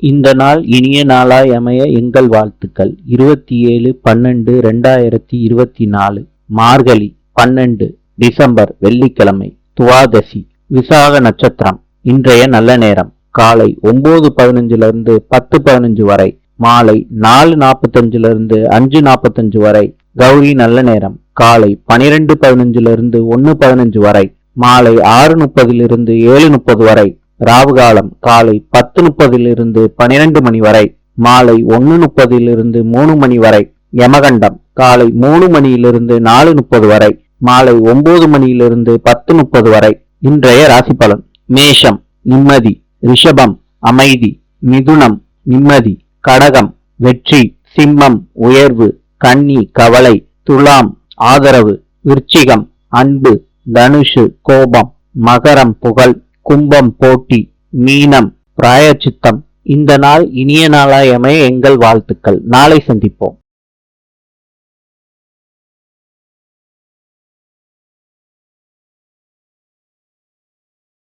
இந்த நாள் இனிய நாளாய் அமைய எங்கள் வாழ்த்துக்கள். இருபத்தி ஏழு பன்னெண்டு ரெண்டாயிரத்தி இருபத்தி நாலு மார்கழி பன்னெண்டு டிசம்பர் வெள்ளிக்கிழமை துவாதசி விசாக நட்சத்திரம். இன்றைய நல்ல நேரம். காலை ஒன்பது பதினஞ்சிலிருந்து பத்து பதினஞ்சு வரை மாலை நாலு நாற்பத்தஞ்சிலிருந்து அஞ்சு நாற்பத்தஞ்சு வரை கௌரி நல்ல நேரம். காலை பனிரெண்டு பதினஞ்சிலிருந்து ஒன்று பதினஞ்சு வரை மாலை ஆறு முப்பதிலிருந்து ஏழு முப்பது வரை ராவுகாலம் காலை பத்து முப்பதிலிருந்து பனிரெண்டு மணி வரை மாலை ஒன்னு முப்பதிலிருந்து மூணு மணி வரை யமகண்டம் காலை மூணு மணியிலிருந்து நாலு முப்பது வரை மாலை ஒன்பது மணியிலிருந்து பத்து முப்பது வரை. இன்றைய ராசி பலன் மேஷம் நிம்மதி ரிஷபம் அமைதி மிதுனம் நிம்மதி கடகம் வெற்றி சிம்மம் உயர்வு கன்னி கவலை துலாம் ஆதரவு விருச்சிகம் அன்பு தனுஷு கோபம் மகரம் புகழ். கும்பம் போட்டி மீனம் பிராயச்சித்தம். இந்த நாள் இனிய நாளாயமே எங்கள் வாழ்த்துக்கள். நாளை சந்திப்போம்.